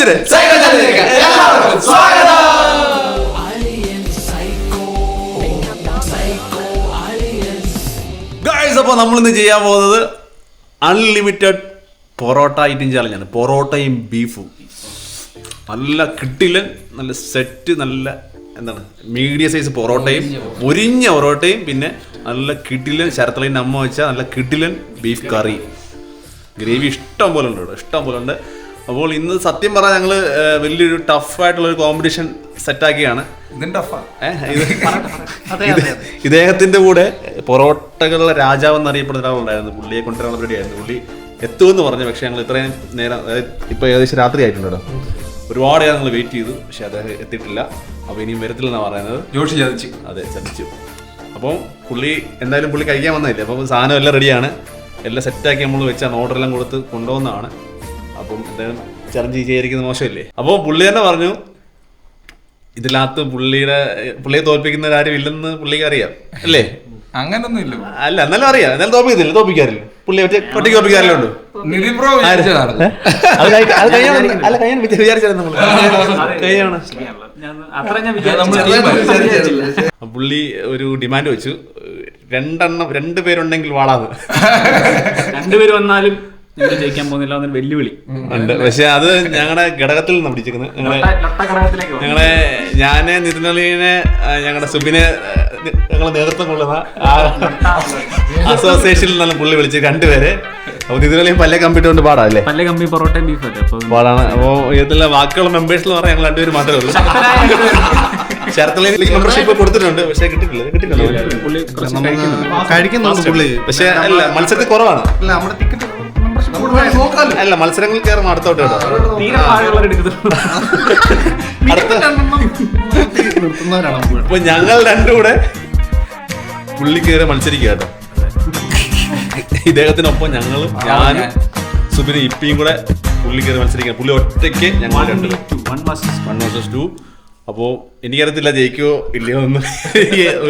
വിളിച്ചിട്ട് എല്ലാവർക്കും സ്വാഗതം. അപ്പോൾ നമ്മൾ ഇന്ന് ചെയ്യാൻ പോകുന്നത് അൺലിമിറ്റഡ് പൊറോട്ട ഐറ്റം ചാലഞ്ചാണ് പൊറോട്ടയും ബീഫും നല്ല കിട്ടില്ല നല്ല സെറ്റ് നല്ല എന്താണ് മീഡിയം സൈസ് പൊറോട്ടയും മുരിഞ്ഞ പൊറോട്ടയും പിന്നെ നല്ല കിട്ടിലൻ ശരത്തലിന്റെ അമ്മ വെച്ച നല്ല കിട്ടിലൻ ബീഫ് കറി ഗ്രേവി ഇഷ്ടം പോലെ ഉണ്ട് ഇഷ്ടം പോലെ ഉണ്ട്. അപ്പോൾ ഇന്ന് സത്യം പറഞ്ഞാൽ ഞങ്ങൾ വലിയൊരു ടഫായിട്ടുള്ള ഒരു കോമ്പറ്റീഷൻ സെറ്റാക്കിയാണ് ടഫാ ഇദ്ദേഹത്തിന്റെ കൂടെ പൊറോട്ടകളുടെ രാജാവ് എന്നറിയപ്പെടുന്ന ഒരാളുണ്ടായിരുന്നു. പുള്ളിയെ കൊണ്ടുവരാനുള്ള പരിപാടിയായിരുന്നു. പുള്ളി എത്തുമെന്ന് പറഞ്ഞു പക്ഷെ ഞങ്ങൾ ഇത്രയും നേരം അതായത് ഇപ്പൊ ഏകദേശം രാത്രി ആയിട്ടുണ്ടോ ഒരുപാട് ഞങ്ങൾ വെയിറ്റ് ചെയ്തു പക്ഷെ അദ്ദേഹം എത്തിയിട്ടില്ല. അപ്പൊ ഇനിയും വരത്തില്ലെന്നാണ് പറയുന്നത്. ജോഷി ചതിച്ചു. അതെ ചതിച്ചു. അപ്പം പുള്ളി എന്തായാലും പുള്ളി കഴിക്കാൻ വന്നതല്ലേ അപ്പം സാധനം എല്ലാം റെഡിയാണ് എല്ലാം സെറ്റാക്കി നമ്മൾ വെച്ചാൽ ഓർഡർ എല്ലാം കൊടുത്ത് കൊണ്ടുവന്നതാണ് അപ്പം അദ്ദേഹം ചലഞ്ച് ചെയ്യാതിരിക്കുന്ന മോശമല്ലേ അപ്പോൾ പുള്ളി തന്നെ പറഞ്ഞു ഇതിനകത്ത് പുള്ളിയുടെ പുള്ളിയെ തോൽപ്പിക്കുന്ന ആരും ഇല്ലെന്ന് പുള്ളിക്ക് അറിയാം അല്ലേ അങ്ങനൊന്നും ഇല്ല അല്ല എന്നാലും അറിയാം എന്നാലും തോപ്പിക്കത്തില്ല തോപ്പിക്കാറില്ല പുള്ളി ഒറ്റ ഒറ്റയ്ക്ക് തോപ്പിക്കാറില്ല ഉണ്ട് പുള്ളി ഒരു ഡിമാൻഡ് വെച്ചു രണ്ടെണ്ണം രണ്ടുപേരുണ്ടെങ്കിൽ വാളാത് രണ്ടുപേര് വന്നാലും നിങ്ങൾ ജയിക്കാൻ പോകുന്നില്ല എന്നൊരു വെല്ലുവിളി. ഉണ്ട്. പക്ഷെ അത് ഞങ്ങളുടെ ഘടകത്തിൽ നിന്ന് പിടിച്ചിരിക്കുന്നത്. ഞങ്ങളെ. ഞങ്ങളെ ഞാൻ നിതിനളിനെ ഞങ്ങളുടെ സുബിനെ ഞങ്ങളെ നേതൃത്വം കൊള്ളുന്ന അസോസിയേഷനിൽ നിന്നാണ് പുള്ളി വിളിച്ച് രണ്ടുപേരെ. അപ്പൊ നിതിനളിയും പല കമ്പിട്ട് കൊണ്ട് പാടാല്ലേ? പല കമ്പി പൊറോട്ടയും ബീഫ് അല്ലേ? പാടാണ്. അപ്പോ ഇതിലെ ബാക്കിയുള്ള മെമ്പേഴ്സ് എന്ന് പറഞ്ഞാൽ ഞങ്ങൾ രണ്ടുപേരും മാത്രമേ ഉള്ളൂ. മെമ്പർഷിപ്പ് കൊടുത്തിട്ടുണ്ട്. പക്ഷെ കിട്ടിയിട്ടില്ല കിട്ടിയിട്ടില്ല പുള്ളി കഴിക്കുന്നുണ്ട്. കഴിക്കുന്നുണ്ട് പുള്ളി. പക്ഷെ അല്ല മത്സരത്തിൽ കുറവാണ്. അല്ല നമ്മുടെ ടിക്കറ്റ് അല്ല മത്സരങ്ങൾ കയറും അടുത്തോട്ട് കേട്ടോ. അപ്പൊ ഞങ്ങൾ രണ്ടും കൂടെ പുള്ളി കയറി മത്സരിക്കുക കേട്ടോ. ഇദ്ദേഹത്തിനൊപ്പം ഞങ്ങളും ഞാനും സുബിന് ഇപ്പിയും കൂടെ പുള്ളി കയറി മത്സരിക്കുക പുള്ളി ഒറ്റയ്ക്ക് ഞങ്ങൾ രണ്ടു One versus one versus two അപ്പോ എനിക്കറിയത്തില്ല ജയിക്കോ ഇല്ലയോ എന്ന്.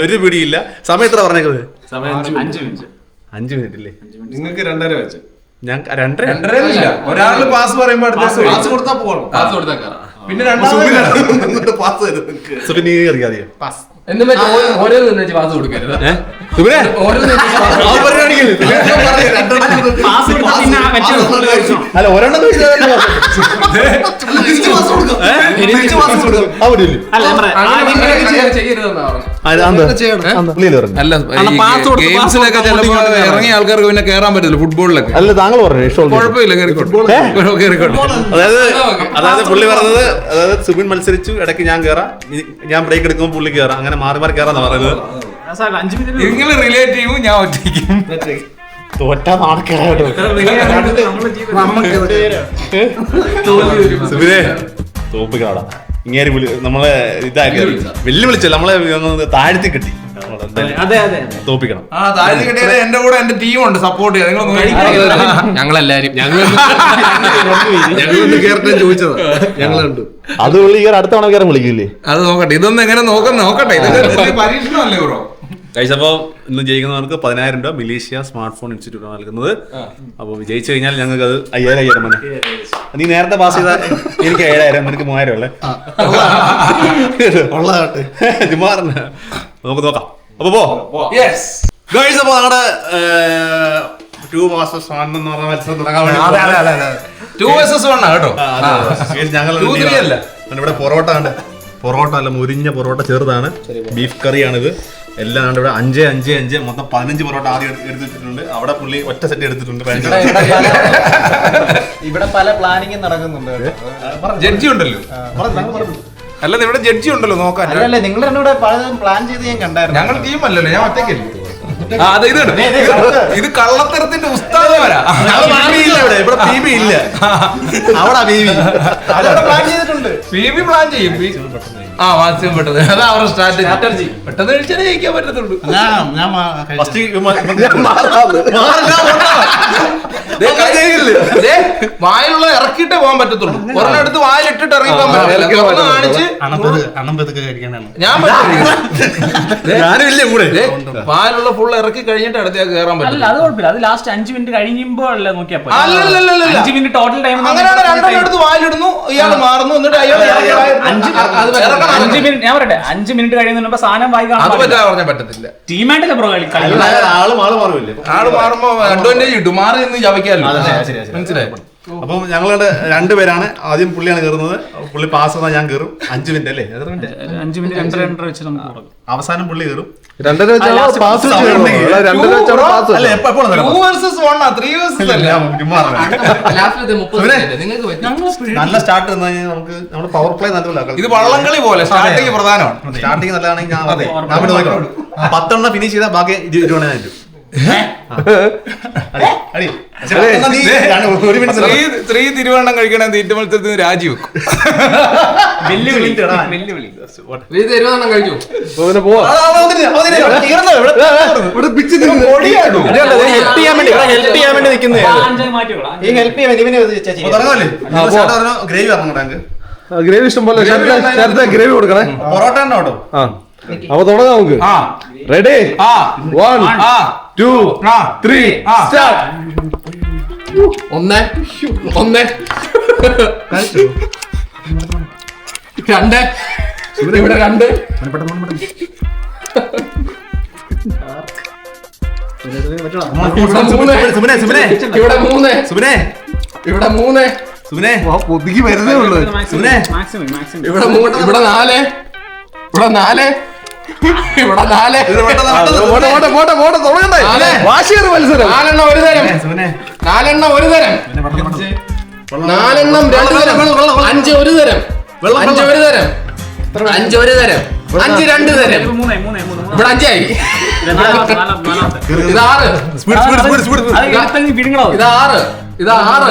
ഒരു പിടിയില്ല. സമയം എത്ര പറഞ്ഞേക്കുന്നത്? സമയം അഞ്ച് മിനിറ്റ്. അഞ്ചു മിനിറ്റ് ഇല്ലേ? നിങ്ങൾക്ക് രണ്ടര വെച്ച്. ഞാൻ രണ്ടര രണ്ടരയില്ല ഒരാൾ പാസ് പറയുമ്പോ അടുത്ത പാസ് കൊടുത്താ പോകണം പാസ് കൊടുത്തേക്കാം. പിന്നെ രണ്ടാമത് പാസ് തരും സുബിൻ നീ അറിയാതെയോ? പാസ് പാസ് കൊടുക്കരുത്. സുബിനെ? ഇറങ്ങിയ ആൾക്കാർക്ക് പിന്നെ കേറാൻ പറ്റില്ല ഫുട്ബോളിലൊക്കെ. അല്ല താങ്കൾ പറഞ്ഞു കുഴപ്പമില്ല അതായത് അതായത് പുള്ളി പറഞ്ഞത് അതായത് സുബിൻ മത്സരിച്ചു ഇടയ്ക്ക് ഞാൻ കേറാം. ഞാൻ ബ്രേക്ക് എടുക്കുമ്പോൾ പുള്ളി കേറാം. അങ്ങനെ മാറി മാറി കയറാന്ന് പറയുന്നത്. നിങ്ങൾ റിലേറ്റ് ചെയ്യും? ഞാൻ ഒറ്റയ്ക്കും. തോറ്റാ ജീവിതം സുബിനെ തോപ്പിക്കാടാ ഇങ്ങനെ വിളി നമ്മളെ ഇതാക്കി വെല്ലുവിളിച്ചല്ല നമ്മളെ ഒന്ന് താഴ്ത്തി കിട്ടി. നമ്മളെന്തായാലും അതെ അതെ തോപ്പിക്കണം. ആ താഴ്ത്തി കിട്ടിയാൽ എന്റെ കൂടെ എന്റെ ടീം ഉണ്ട് സപ്പോർട്ട് ചെയ്യാൻ നിങ്ങൾ ഞങ്ങളെല്ലാരും ഞങ്ങൾ ചോദിച്ചതാ. ഞങ്ങളുണ്ട്. അത് പുള്ളി കയറി അടുത്ത തവണ വിളിക്കില്ലേ? അത് നോക്കട്ടെ. ഇതൊന്നും എങ്ങനെ നോക്കാൻ നോക്കട്ടെ. ഇതൊക്കെ പരീക്ഷണമല്ലേ ബ്രോ? കഴിച്ച അപ്പോൾ ഇന്ന് ജയിക്കുന്നവർക്ക് പതിനായിരം രൂപ മിലേഷ്യ സ്മാർട്ട് ഫോൺ ഇൻസ്റ്റിറ്റ്യൂട്ട് ആണ് നൽകുന്നത്. അപ്പോൾ വിജയിച്ചു കഴിഞ്ഞാൽ ഞങ്ങൾക്ക് അത് അയ്യായിരം അയ്യായിരം മതി. നീ നേരത്തെ പാസ് ചെയ്താൽ എനിക്ക് ഏഴായിരം എനിക്ക് മൂവായിരം അല്ലേ പറഞ്ഞ. നമുക്ക് നോക്കാം. അപ്പൊ പോ. യെസ് ഗൈസ് അപ്പോൾ നമ്മുടെ ടു മാസസ് വൺ എന്ന് പറഞ്ഞ മത്സരം തുടങ്ങാൻ വേണ്ടി ടു വേഴ്സസ് വൺ കേട്ടോ? ഞങ്ങൾ. ഇവിടെ പൊറോട്ട ഉണ്ട് പൊറോട്ട അല്ല മുരിഞ്ഞ പൊറോട്ട ചെറുതാണ്. ബീഫ് കറിയാണിത്. എല്ലാം ഉണ്ട് ഇവിടെ അഞ്ച് അഞ്ച് അഞ്ച് മൊത്തം പതിനഞ്ച് പൊറോട്ട ആദ്യം എടുത്ത് എടുത്തിട്ടുണ്ട്. അവിടെ പുള്ളി ഒറ്റ സെറ്റ് എടുത്തിട്ടുണ്ട് ഇവിടെ പല പ്ലാനിങ് നടക്കുന്നുണ്ട് ജഡ്ജി ഉണ്ടല്ലോ. അല്ല ഇവിടെ ജഡ്ജി ഉണ്ടല്ലോ നോക്കാൻ. അല്ലല്ലേ നിങ്ങൾ എന്നോട് പലതും പ്ലാൻ ചെയ്ത് ഞാൻ കണ്ടായിരുന്നു. ഞങ്ങൾ ടീം അല്ലല്ലോ ഞാൻ ഒറ്റയ്ക്കല്ലേ. അതെ ഇത് ഇത് കള്ളത്തരത്തിന്റെ ഉസ്താദമാരാ ഇല്ല അവിടെ പി ബി പ്ലാൻ ചെയ്തിട്ടുണ്ട്. പി പ്ലാൻ ചെയ്യും. ആ വാക്സിൻ പെട്ടത് അതാ അവരുടെ സ്ട്രാറ്റജി പെട്ടെന്ന് കഴിച്ചാലേ ജയിക്കാൻ പറ്റത്തുള്ളൂ. വായിലുള്ള ഇറക്കിയിട്ടേ പോകാൻ പറ്റത്തുള്ളൂ. ഒരെണ്ണം എടുത്ത് വായിലിട്ടിട്ട് ഇറങ്ങി പോകാൻ പറ്റില്ല തുറന്ന് കാണിച്ച് ഞാൻ ഇല്ലേ കൂടെ വായിലുള്ള ഫുൾ ഇറക്കി കഴിഞ്ഞിട്ട് അടുത്തേക്ക് കയറാൻ അല്ല പറ്റില്ല അത് കുഴപ്പമില്ല. അത് ലാസ്റ്റ് അഞ്ച് മിനിറ്റ് കഴിയുമ്പോൾ അല്ലേ നോക്കിയാ പോരെ. അല്ലല്ലല്ലല്ല. അഞ്ച് മിനിറ്റ് ടോട്ടൽ ടൈം അങ്ങനെയാണ് രണ്ടെണ്ണം എടുത്ത് വായിലിടുന്നു ഇയാൾ മാറുന്നു എന്നിട്ട് അയാൾ അഞ്ച് മിനിറ്റ് ഞാൻ പറയട്ടെ. അഞ്ച് മിനിറ്റ് കഴിയുന്നതിന് സാധനം വായി അത് പറ്റാ പറഞ്ഞാൽ പറ്റത്തില്ല. ടീമായിട്ടല്ലേ ബ്രോ കളി? കളി. ആൾ മാൾ മാറുമില്ലേ ആൾ മാറുമ്പോ അഡ്വാന്റേജ് കിട്ടും മാറി നിന്ന് അതെ, ശരി, ശരി, ശരി. മനസ്സിലായി? അപ്പം ഞങ്ങളുടെ രണ്ടുപേരാണ് ആദ്യം പുള്ളിയാണ് കയറുന്നത് പുള്ളി പാസ് വന്നാൽ ഞാൻ കയറും അഞ്ച് മിനിറ്റ് അല്ലേ? എത്ര മിനിറ്റ് അഞ്ച് മിനിറ്റ് രണ്ടര രണ്ടര വെച്ച് നമുക്ക് തുടങ്ങാം. അവസാനം പുള്ളി കയറും രണ്ടര വെച്ചാണോ പാസ് നല്ല സ്റ്റാർട്ട് നമുക്ക് നമ്മുടെ പവർ പ്ലേ നല്ലതല്ല ഇത് വള്ളംകളി പോലെ സ്റ്റാർട്ടിങ് പ്രധാനമാണ്. സ്റ്റാർട്ടിങ് നല്ലതാണെങ്കിൽ ഞാൻ പത്തെണ്ണം ഫിനിഷ് ചെയ്താൽ ബാക്കി ഇരുപത് ഞാൻ തരും അടി, അടി. എന്നാ നീ? രണ്ട് ഒരു മിനിറ്റ് ത്രീ ത്രീ തിരുവണ്ണം കഴിക്കണ തീറ്റ മത്സരത്തിന് രാജിവെക്കും. നിന്ന് പറഞ്ഞോ, ഗ്രേവി ഇഷ്ടം പോലെ ഗ്രേവി കൊടുക്കണേ. പൊറോട്ട തന്നെ കേട്ടോ. ആ. അപ്പൊ തുടങ്ങാം നമുക്ക്. ആ. റെഡി ആ. വൺ ആ. ടു ആ. ത്രീ ആ. സ്റ്റാർട്ട് ഒന്ന്. ഒന്ന്. രണ്ട്. ഇവിടെ രണ്ട്. ഇവിടെ മൂന്ന്. സുബിനെ സുബിനെ ഇവിടെ മൂന്ന്. സുബിനെ ഇവിടെ മൂന്ന്. സുബിനെ ഒതുക്കി വരുന്നേ ഉള്ളു. സുബിനെ മാക്സിമം മാക്സിമം ഇവിടെ മൂന്ന്. ഇവിടെ നാല്. ഇവിടെ നാല്. ഇവിടെ നാല്. പോട്ടെ പോട്ടെ പോട്ടെ തുടങ്ങണ്ടേ വാശിയൊരു മത്സരം. നാലെണ്ണം ഒരു തരം. നാലെണ്ണം ഒരു തരം. നാലെണ്ണം രണ്ട് തരം. അഞ്ച് ഒരു തരം. അഞ്ച് ഒരു തരം. അഞ്ച് ഒരു തരം. അഞ്ച് രണ്ട് തരം. മൂന്നേ മൂന്നേ മൂന്ന് മൂന്ന്. ഇവിടെ അഞ്ചായി. ഇത് ആറ്. ഇത് ആറ്. ഇത് ആറ്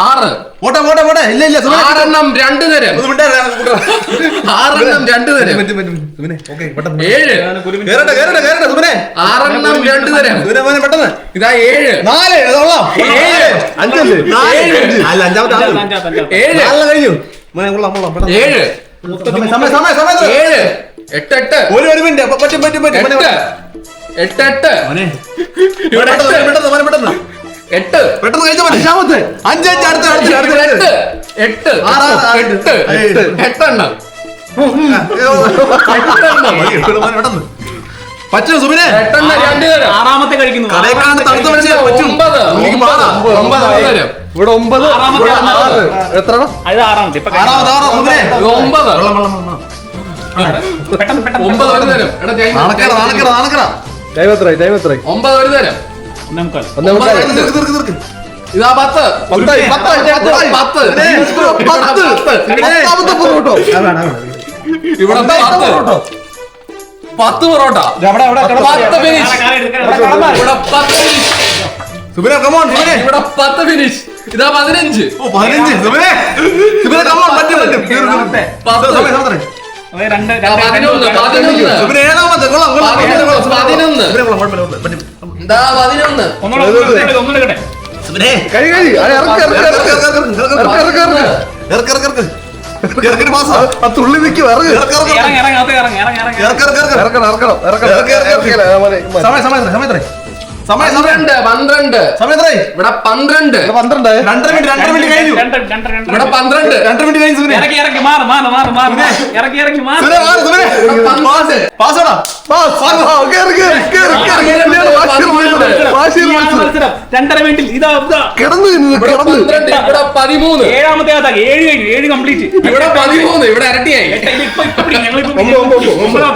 ആറ്. പോട്ടെ പോട്ടെ പോട്ടെ ഇല്ല ഇല്ല സുബിനെ ആറെണ്ണം രണ്ട് തരം. ആറെണ്ണം രണ്ട് തരം. ഏഴ്. ആറെണ്ണം രണ്ട് തരം. പെട്ടെന്ന്. ഇതാ ഏഴ്. നാല് ഏഴ്. അഞ്ചല്ലേ അഞ്ചാമത്തെ. ഏഴ്. ഏഴ്. ഏഴ് എട്ട് എട്ട്. ഒരു ഒരു മിനിറ്റ്. പറ്റും പറ്റും പറ്റും. എട്ട് എട്ട് എട്ട്. ഇവിടെ പെട്ടെന്ന് എട്ട്. പെട്ടെന്ന് എട്ട്. പെട്ടെന്ന് കഴിച്ചാൽ മതി. അഞ്ചാമത്തെ. അഞ്ച് അഞ്ച് അടുത്ത അടുത്ത അടുത്ത എട്ട് എട്ട്. എട്ട്. എട്ട്. എട്ടെണ്ണം. പെട്ടെന്ന്. പറ്റും സുബിനെ? ആറാമത്തെ കഴിക്കുന്നു. കടയേക്കാണ്ട് തണുത്ത മനുഷ്യൻ പറ്റും. ഒമ്പത്. എനിക്ക് ഒമ്പത്. പാടാ. ഇവിടെ ഒമ്പത്. എത്ര ആറാമത്തെ ഒമ്പത്. ഒമ്പത്. ഒരു തരം. നാണക്കേട നാണക്കേട നാണക്കേട. ടൈം എത്രയായി ഒമ്പത് ഒരു തരം. ഇതാ പത്ത്. പത്തായി പത്തായി പത്ത്. പത്ത്. പത്ത്. ഇവിടെ പത്ത്. പത്ത് പൊറോട്ട. പത്ത് ഫിനിഷ് ഇവിടെ പത്ത് ഫിനിഷ് സുബിനെ കമോൺ സുബിനെ. ഇവിടെ പത്ത് ഫിനിഷ് ഇതാ പതിനഞ്ച്. ഓ പതിനഞ്ച് സുബിനെ. സുബിനെ കമോൺ പറ്റും പറ്റും. ഇറക്ക് ഇറക്ക് ഇറക്ക് പതിനൊന്ന്. തുള്ളി നിൽക്കും ഇറങ്ങ് ഇറക്ക്, ഇറക്ക്, ഇറക്ക്. ഇറങ്ങി ഇറങ്ങി അകത്ത് ഇറങ്ങി ഇറങ്ങി ഇറങ്ങി ഇറക്ക്, ഇറക്ക്, ഇറക്ക്. ഇറക്കണം ഇറക്കണം ഇറക്കണം. സമയം സമയം എത്ര? സമയം പന്ത്രണ്ട് പന്ത്രണ്ട്. സമയം എത്രയായി? ഇവിടെ പന്ത്രണ്ട്. ഇവിടെ പന്ത്രണ്ടായി രണ്ടര മിനിറ്റ് രണ്ടര മിനിറ്റ് കഴിഞ്ഞു. ഇവിടെ പന്ത്രണ്ട്. രണ്ടര മിനിറ്റ് കഴിഞ്ഞു സുബിനെ ഇറക്കി ഇറക്കി മാറ് മാറ് മാറ് മാറ് ഇറക്കി ഇറക്കി മാറ്. സുബിനെ മാറ് സുബിനെ ഇവിടെ പാസ് ആടാ പാസ്, പാസ്, കേറ്, കേറ്, കേറ്, കേറ്. വാശിയേറി മത്സരം. രണ്ടര മിനിറ്റിൽ ഇതാ ഇതാ. കിടന്ന് കിടന്ന്. പന്ത്രണ്ട് ഇവിടെ പതിമൂന്ന്. ഏഴാമത്തെ ആത്താക്കി ഏഴ് കഴിഞ്ഞു. ഏഴ് കംപ്ലീറ്റ് ഇവിടെ പതിമൂന്ന് ഇവിടെ ഇരട്ടിയായി.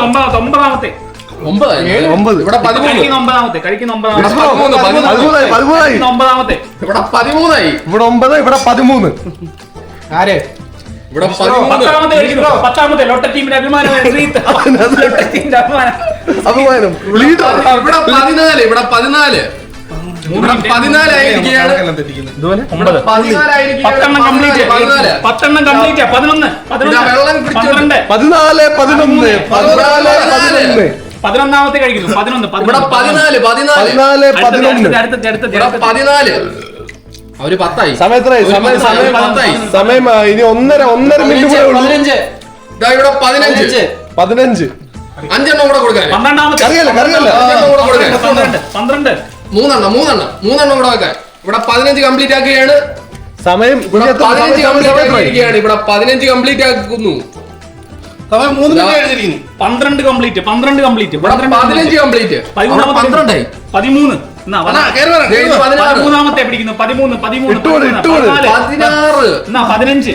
ഒമ്പതാമത്തെ ഒമ്പതാമത്തെ. ഒമ്പത്. ഇവിടെ പതിമൂന്ന്. കഴിക്കുന്ന ഒമ്പതാമത്തെ കഴിക്കുന്ന ഇവിടെ ഒമ്പതാമത്തെ പതിമൂന്ന് പതിമൂന്ന്. പതിമൂന്നായി പതിമൂന്നായി കഴിക്കുന്ന ഒമ്പതാമത്തെ. ഇവിടെ പതിമൂന്നായി. ഇവിടെ ഒമ്പത് ഇവിടെ പതിമൂന്ന്. ആര്? ഇവിടെ പത്താമത്തെ ലോട്ട ടീമിന്റെ അഭിമാനം ഇവിടെ പതിനാല് ഇവിടെ പതിനൊന്ന്. പതിനാല് പതിനൊന്ന്. പതിനാല് പതിനൊന്ന്. പതിനൊന്നാമത്തെ കഴിക്കുന്നു. പതിനൊന്ന് പതിനാല് പതിനാല്. പതിനാല് അവർ പത്തായി. സമയത്തിനായി സമയം സമയം. പത്തായി സമയം ഇനി ഒന്നര ഒന്നര മിനിറ്റ് കൂടെ ഉള്ളൂ. പതിനഞ്ച്. ഇതാ ഇവിടെ പതിനഞ്ച്. പതിനഞ്ച്. അഞ്ചെണ്ണം കൂടെ കൊടുക്കാൻ. പന്ത്രണ്ടാമത്തെ കറിയല്ല കറിയല്ല. അഞ്ചെണ്ണം കൂടെ കൊടുക്കാൻ. പന്ത്രണ്ട് മൂന്നെണ്ണം മൂന്നെണ്ണം മൂന്നെണ്ണം കൂടെ വെക്കാൻ. ഇവിടെ പതിനഞ്ച് കംപ്ലീറ്റ് ആക്കുകയാണ്. സമയം ഇവിടെ ഇനി പതിനഞ്ച് കംപ്ലീറ്റ് സമയം ആക്കിയിരിക്കുകയാണ് ഇവിടെ പതിനഞ്ച് കംപ്ലീറ്റ് ആക്കുന്നു. മൂന്ന് ഇതാ. മിനിറ്റ് എഴുതിയിരിക്കുന്നു പന്ത്രണ്ട് കംപ്ലീറ്റ് പന്ത്രണ്ട് കംപ്ലീറ്റ് പതിനഞ്ച് കംപ്ലീറ്റ് പന്ത്രണ്ട് പതിമൂന്ന്. പതിമൂന്നാമത്തെ പിടിക്കുന്നു പതിമൂന്ന് പതിമൂന്ന്. പതിനാറ്. പതിനഞ്ച്.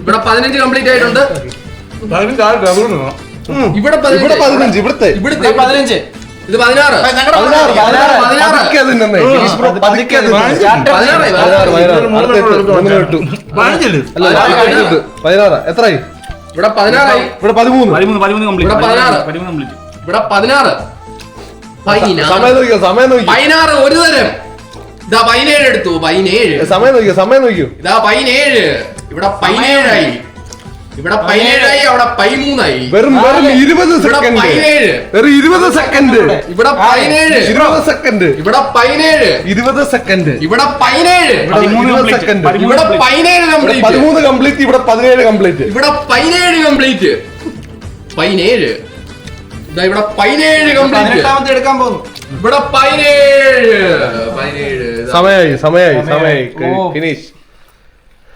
ഇവിടെ പതിനഞ്ച് കംപ്ലീറ്റ് ആയിട്ടുണ്ട്. ഇവിടെ ഇവിടെ പതിനഞ്ച് ഇവിടുത്തെ. ഇവിടുത്തെ പതിനഞ്ച്. ഇത് പതിനാറ്. പതിനാറ് എത്രയായി? ഇവിടെ പതിനാറായി. ഇവിടെ പതിമൂന്ന്. പതിമൂന്ന് പതിമൂന്ന് കംപ്ലീറ്റ് ഇവിടെ പതിനാറ്. പതിമൂന്ന് കംപ്ലീറ്റ് ഇവിടെ പതിനാറ്. പതിനാറ്. സമയം നോക്കിയോ സമയം നോക്കിയോ പതിനാറ് ഒരു തരം. ഇതാ പതിനേഴ് എടുത്തു പതിനേഴ്. സമയം നോക്കിയോ സമയം നോക്കിയോ ഇതാ പതിനേഴ്. ഇവിടെ പതിനേഴായി. ഇവിടെ പതിനേഴായി അവിടെ പതിമൂന്നായി. വെറും വെറും ഇരുപത് സെക്കൻഡ് പതിനേഴ്. വെറും ഇരുപത് സെക്കൻഡ് ഇവിടെ പതിനേഴ്. ഇരുപത് സെക്കൻഡ് ഇവിടെ പതിനേഴ്. ഇരുപത് സെക്കൻഡ് ഇവിടെ പതിനേഴ്. ഇരുപത്. സെക്കൻഡ് ഇവിടെ. പതിനേഴ് കംപ്ലീറ്റ് പതിമൂന്ന് കംപ്ലീറ്റ് ഇവിടെ പതിനേഴ് കംപ്ലീറ്റ് ഇവിടെ പതിനേഴ് കംപ്ലീറ്റ് പതിനേഴ്. ഇതാ ഇവിടെ പതിനേഴ് കംപ്ലീറ്റ് എടുക്കാൻ പോകുന്നു. ഇവിടെ പതിനേഴ്. പതിനേഴ്. സമയായി സമയായി സമയായി. Finish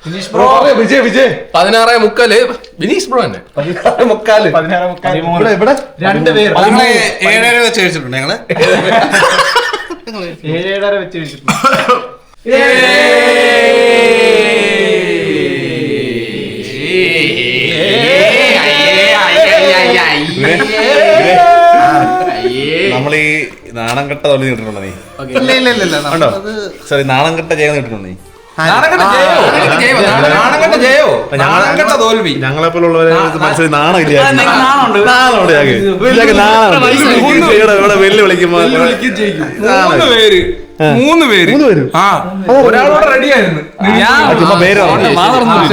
finish bro Vijay Vijay. പതിനാറ് മുക്കാൽ. ബിനീഷ് ബ്രോ തന്നെ പതിനാറ് മുക്കാൽ. പതിനാറ് മുക്കാൽ ഇവിടെ ഇവിടെ. രണ്ട് പേര്. ഏഴര വെച്ച് കഴിച്ചിട്ടുണ്ട് ഞങ്ങൾ. ഏഴ് ഏഴര വെച്ച് കഴിച്ചിട്ടുണ്ട് നമ്മൾ ഈ നാണം കെട്ട തൊലി നീ? ഇല്ല ഇല്ല ഇല്ല ഇല്ല. സോറി നാണം കെട്ട ചെയ്യാൻ നീ? തോൽവി ഞങ്ങളെ പോലുള്ളവരെ മനസ്സിൽ നാണം ഇല്ല നാണമുണ്ട്. നാണമുണ്ട് ഞങ്ങൾക്ക്. ഇതൊക്കെ നാണമുണ്ട്. ഇവിടെ ഇവിടെ മൂന്ന് പേര് മൂന്ന് പേര് ആ ഒരാളോട് റെഡിയായിരുന്നു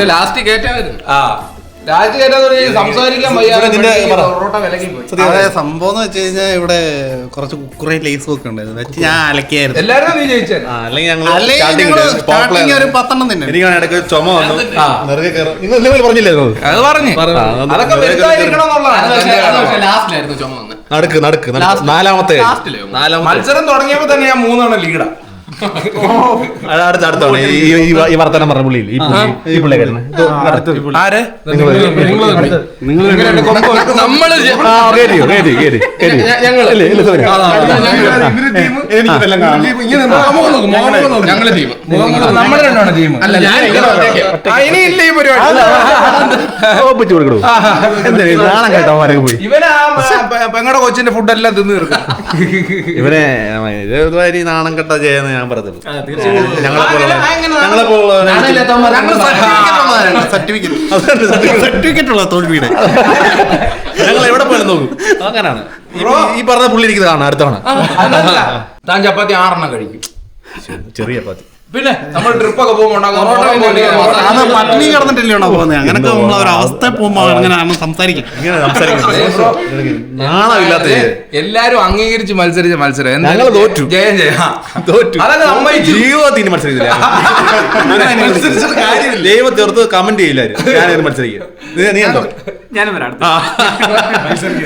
ലാസ്റ്റ് കേറ്റായിരുന്നു ആ അതെ സംഭവം എന്ന് വെച്ച് കഴിഞ്ഞാൽ ഇവിടെ കുറച്ച് കുറെ ലേസും ഒക്കെ ഉണ്ടായിരുന്നു വെച്ച് ഞാൻ അലക്കിയായിരുന്നു. അല്ലെങ്കിൽ സ്റ്റാർട്ടിങ് ഒരു പത്തെണ്ണം തന്നെ. എനിക്ക് ഇടയ്ക്ക് ചുമ വന്നു. നിറയെ കയറും നിങ്ങൾ ഇന്നലെ അത്? പറഞ്ഞു. ലാസ്റ്റിലായിരുന്നു ചുമ വന്നത്. നടക്ക് നടുക്ക്. നാലാമത്തെ. ലാസ്റ്റിലെ നാലാമത്തെ. മത്സരം തുടങ്ങിയപ്പോ തന്നെ ഞാൻ മൂന്നെണ്ണം അടുത്ത അടുത്താണ് ഈ വർത്തനം പറഞ്ഞ പുള്ളിയിൽ ഈ പുള്ളിക്കാരന് ആര്? ഞങ്ങൾ. ടീം. രണ്ടാണ് ടീം. അല്ല ഞാൻ ഈ പരിപാടി. കൊടുക്കണു. കേട്ടോ അവരൊക്കെ പോയി? ഇവനാ കൊച്ചിന്റെ ഫുഡ് എല്ലാം തിന്നു തീർക്കും. ഇവനെ നാണം കെട്ട ചെയ്യുന്ന ഞാൻ ഞങ്ങളെ സർട്ടിഫിക്കറ്റ് ഉള്ള തോൽവിയുടെ ഞങ്ങൾ എവിടെ പോയാലും നോക്കും അങ്ങനാണ്. ഈ- പറഞ്ഞ പുള്ളി ഇരിക്കുന്നതാണ് കാണാം അടുത്താണ്. താൻ ചപ്പാത്തി ആറെണ്ണം കഴിക്കും. ചെറിയ പാത്തി പിന്നെ നമ്മൾ ട്രിപ്പ് ഒക്കെ പോകുമ്പോൾ പട്ടിണി കിടന്നിട്ടില്ലണോ പോകുന്നത് അങ്ങനൊക്കെ നമ്മൾ ഒരു അവസ്ഥ പോകുമ്പോൾ അങ്ങനെയാണ് സംസാരിക്കും. നാണമില്ലാത്ത എല്ലാരും അംഗീകരിച്ച് മത്സരിച്ച മത്സരം. തോറ്റു. ജയം ജയം. തോറ്റു. കാര്യമില്ല. ദൈവം ചേർത്ത് കമന്റ് ചെയ്യില്ലായിരുന്നു ഞാനത് മത്സരിക്കുക നീ- നീ ഉണ്ടോ ഞാനും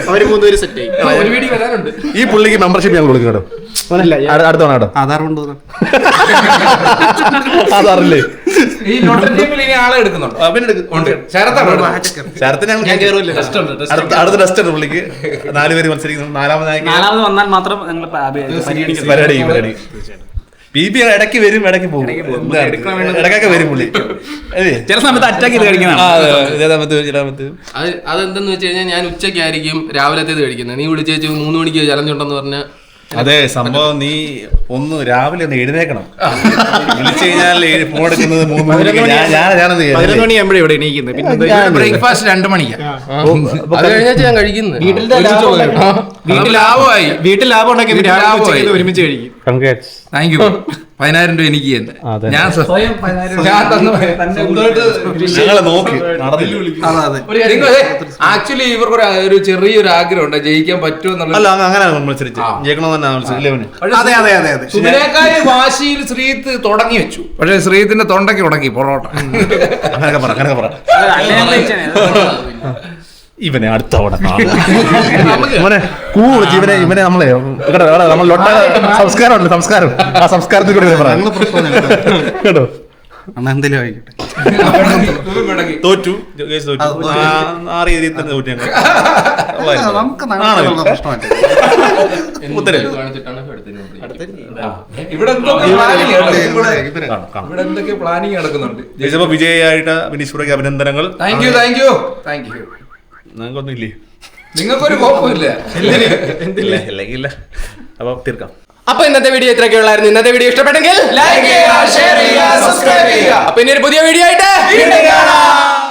അവർ മൂന്നുപേര് സെറ്റ് ആയി. ഒരു വീഡിയോ വരാനുണ്ട്. ഈ പുള്ളിക്ക് മെമ്പർഷിപ്പ് ഞങ്ങൾ കൊടുക്കും കേട്ടോ. അടു- അടുത്ത ആധാർ കൊണ്ട് അതറില്ലേ ഈ ലോട്ടറി ടീമിൽ ഇനി ആളെ എടുക്കുന്നുണ്ടോ. ശരത്താണ് അടുത്ത അടുത്ത ടെസ്റ്റ് ഉണ്ട് പുള്ളിക്ക്. നാലുപേര് മത്സരിക്കുന്നു. നാലാമത് വന്നാൽ മാത്രം ഞങ്ങൾ പരിപാടി പരിപാടി. പി പി ഇടയ്ക്ക് വരും ഇടയ്ക്ക് പോകും? ഇടയ്ക്കൊക്കെ വരും പുള്ളി. ചില സമയത്ത് അറ്റാക്ക് ചെയ്ത് കഴിക്കണം അതെന്തെന്ന് വെച്ച് കഴിഞ്ഞാൽ ഞാൻ ഉച്ചയ്ക്കായിരിക്കും രാവിലത്തേത് കഴിക്കുന്നത്. നീ വിളിച്ചേച്ച് മൂന്ന് മണിക്ക് ചലഞ്ച് ഉണ്ടെന്ന് പറഞ്ഞാൽ അതെ സംഭവം നീ ഒന്ന് രാവിലെ ഒന്ന് എഴുന്നേക്കണം. വിളിച്ചു കഴിഞ്ഞാൽ ഫോൺ എടുക്കുന്നത് മൂന്ന് മണിക്ക്. ഞാൻ ഞാൻ? പതിനൊന്ന് മണിയാകുമ്പോഴേ ഇവിടെ എണീക്കുന്നത്. പിന്നെ ബ്രേക്ക്ഫാസ്റ്റ് രണ്ട് മണിക്കാ. അത് കഴിഞ്ഞാൽ ഞാൻ കഴിക്കുന്നു. വീട്ടിൽ ലാഭമായി. വീട്ടിൽ ലാഭം ഉണ്ടാക്കി വീട്ടിൽ രാവിലെ ലാഭമായി. ഉച്ചയ്ക്ക് ഇത് ഒരുമിച്ച് കഴിക്കും. Congrats. താങ്ക് യു പതിനായിരം രൂപ എനിക്ക് തന്നെ. ഞാൻ സ്വ- ഞാൻ തന്നു ഞങ്ങളെ നോക്കി നടന്നില്ല. ആക്ച്വലി ഇവർക്ക് ഒരു- ചെറിയൊരു ആഗ്രഹം ഉണ്ട് ജയിക്കാൻ പറ്റുമെന്നുള്ള അങ്ങനെ വാശിയിൽ ശ്രീത്ത് തുടങ്ങി വെച്ചു. പക്ഷെ ശ്രീത്തിന്റെ തൊണ്ടയ്ക്ക് ഉടക്കി പൊറോട്ട. അങ്ങനെയൊക്കെ പറ അങ്ങനെയൊക്കെ പറ. ഇവനെ അടുത്ത തവണ. ഇവനെ കൂ വിളിച്ച് ഇവനെ ഇവനെ നമ്മളെ കേട്ടോ നമ്മൾ ലൊട്ട സംസ്കാരം ഉണ്ട് സംസ്കാരം. ആ സംസ്കാരത്തിൽ കൂടി പറയാം കേട്ടോ. തോറ്റു. വിജയായിട്ട് അഭിനന്ദനങ്ങൾ. Thank you thank you thank you ഞങ്ങൾക്കൊന്നും ഇല്ലേ നിങ്ങൾക്കൊരു കുഴപ്പമില്ല ഇല്ല അപ്പൊ തീർക്കാം. അപ്പൊ ഇന്നത്തെ വീഡിയോ ഇത്രയൊക്കെ ഉള്ളായിരുന്നു. ഇന്നത്തെ വീഡിയോ ഇഷ്ടപ്പെട്ടെങ്കിൽ ലൈക്ക് ചെയ്യുക ഷെയർ ചെയ്യുക സബ്സ്ക്രൈബ് ചെയ്യുക. അപ്പൊ ഇനി ഒരു പുതിയ വീഡിയോ ആയിട്ട് വീണ്ടും കാണാം.